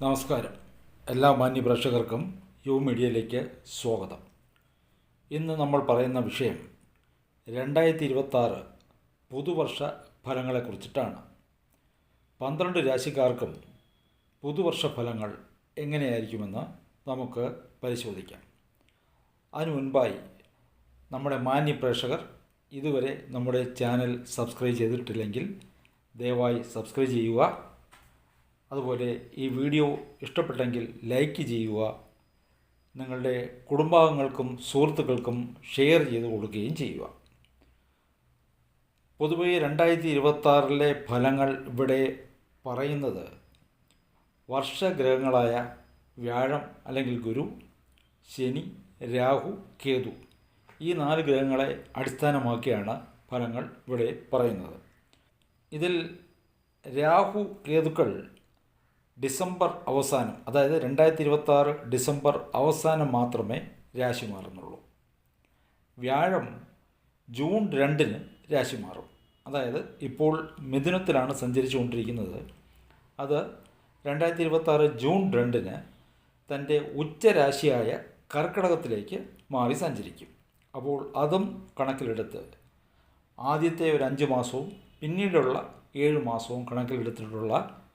നമസ്കാരം. എല്ലാ മാന്യ പ്രേക്ഷകർക്കും യു മീഡിയയിലേക്ക് സ്വാഗതം. ഇന്ന് നമ്മൾ പറയുന്ന വിഷയം രണ്ടായിരത്തി ഇരുപത്താറ് പുതുവർഷ ഫലങ്ങളെക്കുറിച്ചിട്ടാണ് പന്ത്രണ്ട് രാശിക്കാർക്കും പുതുവർഷ ഫലങ്ങൾ എങ്ങനെയായിരിക്കുമെന്ന് നമുക്ക് പരിശോധിക്കാം. അതിനു മുൻപായി നമ്മുടെ മാന്യ പ്രേക്ഷകർ ഇതുവരെ നമ്മുടെ ചാനൽ സബ്സ്ക്രൈബ് ചെയ്തിട്ടില്ലെങ്കിൽ ദയവായി സബ്സ്ക്രൈബ് ചെയ്യുക. അതുപോലെ ഈ വീഡിയോ ഇഷ്ടപ്പെട്ടെങ്കിൽ ലൈക്ക് ചെയ്യുക നിങ്ങളുടെ കുടുംബാംഗങ്ങൾക്കും സുഹൃത്തുക്കൾക്കും ഷെയർ ചെയ്ത് കൊടുക്കുകയും ചെയ്യുക. പൊതുവേ രണ്ടായിരത്തി ഇരുപത്താറിലെ ഫലങ്ങൾ ഇവിടെ പറയുന്നത് വർഷഗ്രഹങ്ങളായ വ്യാഴം അല്ലെങ്കിൽ ഗുരു ശനി രാഹു കേതു ഈ നാല് ഗ്രഹങ്ങളെ അടിസ്ഥാനമാക്കിയാണ് ഫലങ്ങൾ ഇവിടെ പറയുന്നത്. ഇതിൽ രാഹു കേതുക്കൾ ഡിസംബർ അവസാനം അതായത് രണ്ടായിരത്തി ഇരുപത്തി ആറ് ഡിസംബർ അവസാനം മാത്രമേ രാശി മാറുന്നുള്ളൂ. വ്യാഴം ജൂൺ രണ്ടിന് രാശി മാറും. അതായത് ഇപ്പോൾ മിഥുനത്തിലാണ് സഞ്ചരിച്ചുകൊണ്ടിരിക്കുന്നത്. അത് രണ്ടായിരത്തി ഇരുപത്തി ആറ് ജൂൺ രണ്ടിന് തന്റെ ഉച്ചരാശിയായ കർക്കിടകത്തിലേക്ക് മാറി സഞ്ചരിക്കും. അപ്പോൾ അതും കണക്കിലെടുത്ത് ആദ്യത്തെ ഒരു അഞ്ച് മാസവും പിന്നീടുള്ള ഏഴ് മാസവും കണക്കിലെടുത്തിട്ടുള്ള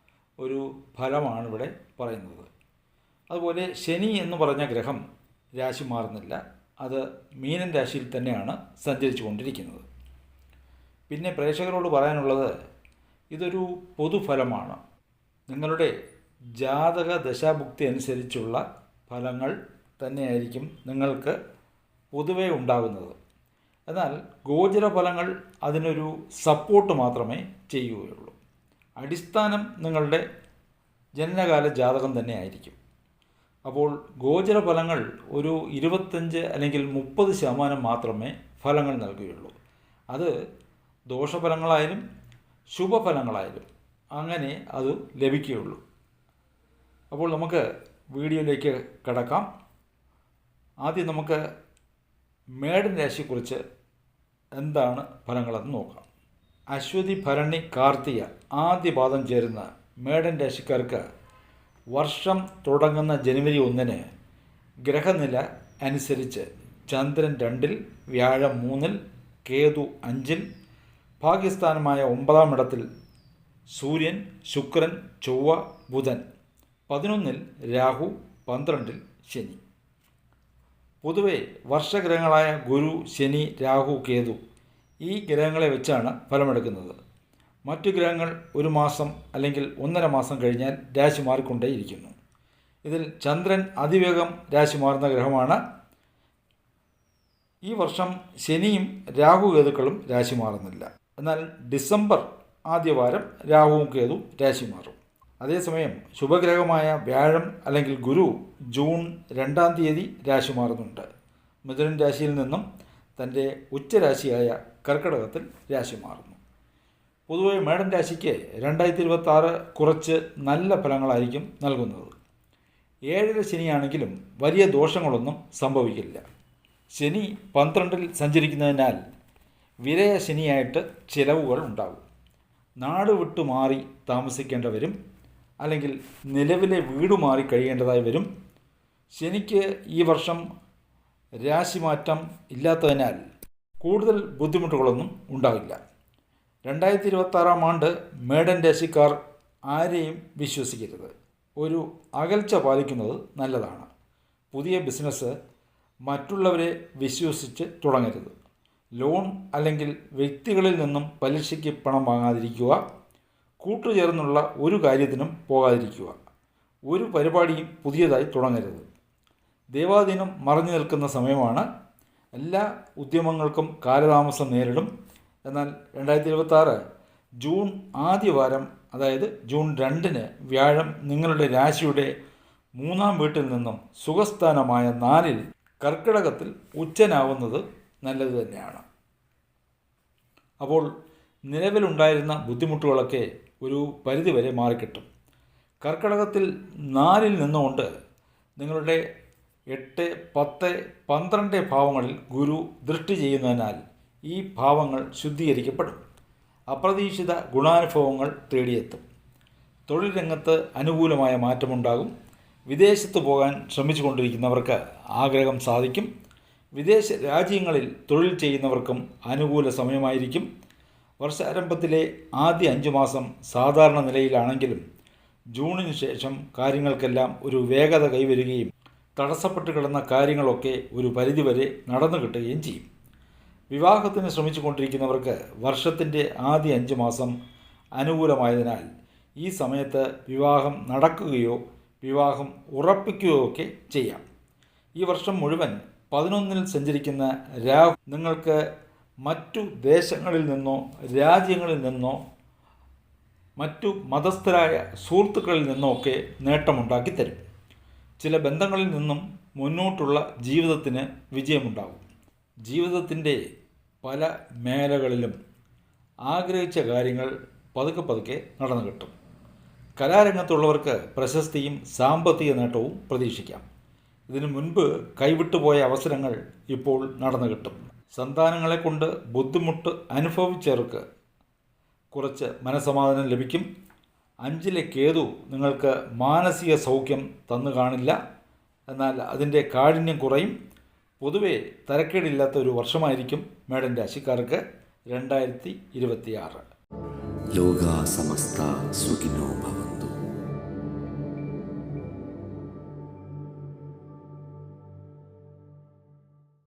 ഒരു ഫലമാണ് ഇവിടെ പറയുന്നത്. അതുപോലെ ശനി എന്ന് പറഞ്ഞ ഗ്രഹം രാശി മാറുന്നില്ല. അത് മീനൻ രാശിയിൽ തന്നെയാണ് സഞ്ചരിച്ചു കൊണ്ടിരിക്കുന്നത് പിന്നെ പ്രേക്ഷകരോട് പറയാനുള്ളത് ഇതൊരു പൊതുഫലമാണ്. നിങ്ങളുടെ ജാതക ദശാഭുക്തി അനുസരിച്ചുള്ള ഫലങ്ങൾ തന്നെയായിരിക്കും നിങ്ങൾക്ക് പൊതുവേ ഉണ്ടാകുന്നത്. എന്നാൽ ഗോചര ഫലങ്ങൾ അതിനൊരു സപ്പോർട്ട് മാത്രമേ ചെയ്യുകയുള്ളൂ. അടിസ്ഥാനം നിങ്ങളുടെ ജനനകാല ജാതകം തന്നെ ആയിരിക്കും. അപ്പോൾ ഗോചര ഫലങ്ങൾ ഒരു ഇരുപത്തഞ്ച് അല്ലെങ്കിൽ മുപ്പത് ശതമാനം മാത്രമേ ഫലങ്ങൾ നൽകുകയുള്ളൂ. അത് ദോഷഫലങ്ങളായാലും ശുഭഫലങ്ങളായാലും അങ്ങനെ അത് ലഭിക്കുകയുള്ളൂ. അപ്പോൾ നമുക്ക് വീഡിയോയിലേക്ക് കടക്കാം. ആദ്യം നമുക്ക് മേടൻ രാശിയെക്കുറിച്ച് എന്താണ് ഫലങ്ങളെന്ന് നോക്കാം. അശ്വതി ഭരണി കാർത്തിക ആദ്യ പാദം ചേരുന്ന മേടൻ രാശിക്കാർക്ക് വർഷം തുടങ്ങുന്ന ജനുവരി ഒന്നിന് ഗ്രഹനില അനുസരിച്ച് ചന്ദ്രൻ രണ്ടിൽ വ്യാഴം മൂന്നിൽ കേതു അഞ്ചിൽ പാകിസ്ഥാനമായ ഒമ്പതാം ഇടത്തിൽ സൂര്യൻ ശുക്രൻ ചൊവ്വ ബുധൻ പതിനൊന്നിൽ രാഹു പന്ത്രണ്ടിൽ ശനി. പൊതുവെ വർഷഗ്രഹങ്ങളായ ഗുരു ശനി രാഹു കേതു ഈ ഗ്രഹങ്ങളെ വെച്ചാണ് ഫലമെടുക്കുന്നത്. മറ്റു ഗ്രഹങ്ങൾ ഒരു മാസം അല്ലെങ്കിൽ ഒന്നര മാസം കഴിഞ്ഞാൽ രാശി മാറിക്കൊണ്ടേയിരിക്കുന്നു. ഇതിൽ ചന്ദ്രൻ അതിവേഗം രാശി മാറുന്ന ഗ്രഹമാണ്. ഈ വർഷം ശനിയും രാഹു കേതുക്കളും രാശി മാറുന്നില്ല. എന്നാൽ ഡിസംബർ ആദ്യവാരം രാഹുവും കേതു രാശി മാറും. അതേസമയം ശുഭഗ്രഹമായ വ്യാഴം അല്ലെങ്കിൽ ഗുരു ജൂൺ രണ്ടാം തീയതി രാശി മാറുന്നുണ്ട്. മിഥുനൻ രാശിയിൽ നിന്നും തന്റെ ഉച്ചരാശിയായ കർക്കിടകത്തിൽ രാശി മാറുന്നു. പൊതുവെ മേടൻ രാശിക്ക് രണ്ടായിരത്തി ഇരുപത്തി കുറച്ച് നല്ല ഫലങ്ങളായിരിക്കും നൽകുന്നത്. ഏഴര ശനിയാണെങ്കിലും വലിയ ദോഷങ്ങളൊന്നും സംഭവിക്കില്ല. ശനി പന്ത്രണ്ടിൽ സഞ്ചരിക്കുന്നതിനാൽ വിരയ ശനിയായിട്ട് ചിലവുകൾ ഉണ്ടാകും. നാട് വിട്ടു മാറി താമസിക്കേണ്ടവരും അല്ലെങ്കിൽ നിലവിലെ വീട് മാറി കഴിയേണ്ടതായി വരും. ശനിക്ക് ഈ വർഷം രാശിമാറ്റം ഇല്ലാത്തതിനാൽ കൂടുതൽ ബുദ്ധിമുട്ടുകളൊന്നും ഉണ്ടാവില്ല. രണ്ടായിരത്തി ഇരുപത്താറാം ആണ്ട് മേഡൻ രാശിക്കാർ ആരെയും വിശ്വസിക്കരുത്. ഒരു അകൽച്ച പാലിക്കുന്നത് നല്ലതാണ്. പുതിയ ബിസിനസ് മറ്റുള്ളവരെ വിശ്വസിച്ച് തുടങ്ങരുത്. ലോൺ അല്ലെങ്കിൽ വ്യക്തികളിൽ നിന്നും പലിശയ്ക്ക് പണം വാങ്ങാതിരിക്കുക കൂട്ടുചേർന്നുള്ള ഒരു കാര്യത്തിനും പോകാതിരിക്കുക. ഒരു പരിപാടിയും പുതിയതായി തുടങ്ങരുത്. ദേവാദിനം മറഞ്ഞു നിൽക്കുന്ന സമയമാണ്. എല്ലാ ഉദ്യമങ്ങൾക്കും കാലതാമസം നേരിടും. എന്നാൽ രണ്ടായിരത്തി ഇരുപത്താറ് ജൂൺ ആദ്യവാരം അതായത് ജൂൺ രണ്ടിന് വ്യാഴം നിങ്ങളുടെ രാശിയുടെ മൂന്നാം വീട്ടിൽ നിന്നും സുഖസ്ഥാനമായ നാലിൽ കർക്കിടകത്തിൽ ഉച്ചനാവുന്നത് നല്ലത് തന്നെയാണ്. അപ്പോൾ നിലവിലുണ്ടായിരുന്ന ബുദ്ധിമുട്ടുകളൊക്കെ ഒരു പരിധിവരെ മാറിക്കിട്ടും. കർക്കിടകത്തിൽ നാലിൽ നിന്നുകൊണ്ട് നിങ്ങളുടെ എട്ട് പത്ത് പന്ത്രണ്ട് ഭാവങ്ങളിൽ ഗുരു ദൃഷ്ടി ചെയ്യുന്നതിനാൽ ഈ ഭാവങ്ങൾ ശുദ്ധീകരിക്കപ്പെടും. അപ്രതീക്ഷിത ഗുണാനുഭവങ്ങൾ തേടിയെത്തും. തൊഴിൽ രംഗത്ത് അനുകൂലമായ മാറ്റമുണ്ടാകും. വിദേശത്ത് പോകാൻ ശ്രമിച്ചു കൊണ്ടിരിക്കുന്നവർക്ക് ആഗ്രഹം സാധിക്കും. വിദേശ രാജ്യങ്ങളിൽ തൊഴിൽ ചെയ്യുന്നവർക്കും അനുകൂല സമയമായിരിക്കും. വർഷാരംഭത്തിലെ ആദ്യ അഞ്ച് മാസം സാധാരണ നിലയിലാണെങ്കിലും ജൂണിന് ശേഷം കാര്യങ്ങൾക്കെല്ലാം ഒരു വേഗത കൈവരികയും തടസ്സപ്പെട്ട് കിടന്ന കാര്യങ്ങളൊക്കെ ഒരു പരിധിവരെ നടന്നു കിട്ടുകയും ചെയ്യും. വിവാഹത്തിന് ശ്രമിച്ചു കൊണ്ടിരിക്കുന്നവർക്ക് വർഷത്തിന്റെ ആദ്യ അഞ്ച് മാസം അനുകൂലമായതിനാൽ ഈ സമയത്ത് വിവാഹം നടക്കുകയോ വിവാഹം ഉറപ്പിക്കുകയോ ഒക്കെ ചെയ്യാം. ഈ വർഷം മുഴുവൻ പതിനൊന്നിൽ സഞ്ചരിക്കുന്ന രാഹു നിങ്ങൾക്ക് മറ്റു ദേശങ്ങളിൽ നിന്നോ രാജ്യങ്ങളിൽ നിന്നോ മറ്റു മതസ്ഥരായ സുഹൃത്തുക്കളിൽ നിന്നൊക്കെ നേട്ടമുണ്ടാക്കി തരും. ചില ബന്ധങ്ങളിൽ നിന്നും മുന്നോട്ടുള്ള ജീവിതത്തിന് വിജയമുണ്ടാകും. ജീവിതത്തിന്റെ പല മേഖലകളിലും ആഗ്രഹിച്ച കാര്യങ്ങൾ പതുക്കെ പതുക്കെ നടന്നു കിട്ടും. കലാരംഗത്തുള്ളവർക്ക് പ്രശസ്തിയും സാമ്പത്തിക നേട്ടവും പ്രതീക്ഷിക്കാം. ഇതിനു മുൻപ് കൈവിട്ടുപോയ അവസരങ്ങൾ ഇപ്പോൾ നടന്നു കിട്ടും. സന്താനങ്ങളെ കൊണ്ട് ബുദ്ധിമുട്ട് അനുഭവിച്ചവർക്ക് കുറച്ച് മനസമാധാനം ലഭിക്കും. അഞ്ചിലെ കേതു നിങ്ങൾക്ക് മാനസിക സൗഖ്യം തന്നു കാണില്ല. എന്നാൽ അതിന്റെ കാഠിന്യം കുറയും. പൊതുവേ തരക്കേടില്ലാത്ത ഒരു വർഷമായിരിക്കും മേഡൻ രാശിക്കാർക്ക് രണ്ടായിരത്തി ഇരുപത്തിയാറ്. ലോകാസമസ്ത സുഖിനോ ഭവന്തു.